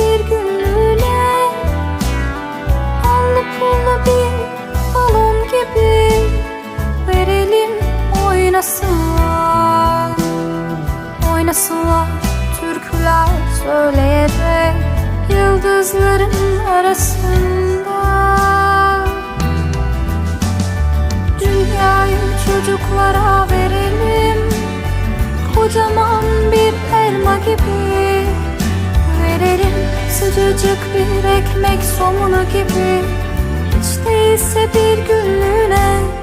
bir günlüğüne Anlı pullu bir balon gibi Verelim oynasınlar Oynasınlar türküler söyleyerek Yıldızların arasında Dünyayı çocuklara sıcacık bir ekmek somunu gibi Hiç değilse bir günlüğüne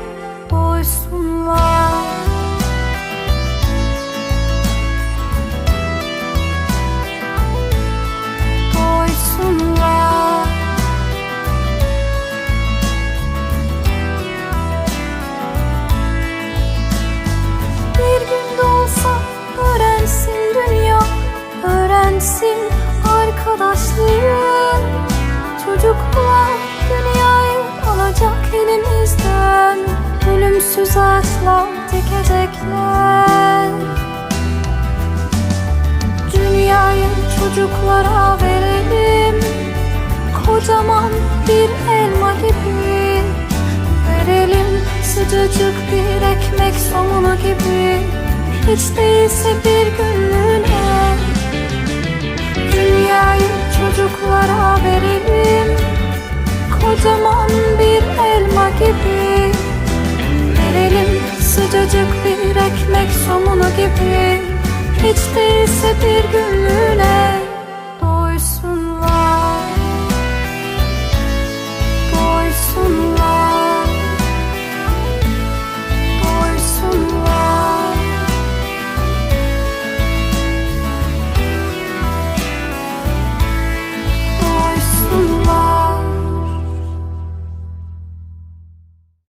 alacak elimizden Ölümsüz ağaçlar dikecekler Dünyayı çocuklara verelim. Kocaman bir elma gibi. Verelim sıcacık bir ekmek somunu gibi. Hiç değilse bir günlüğüne. Dünyayı çocuklara verelim. Kocaman Hiç değilse bir günlüğüne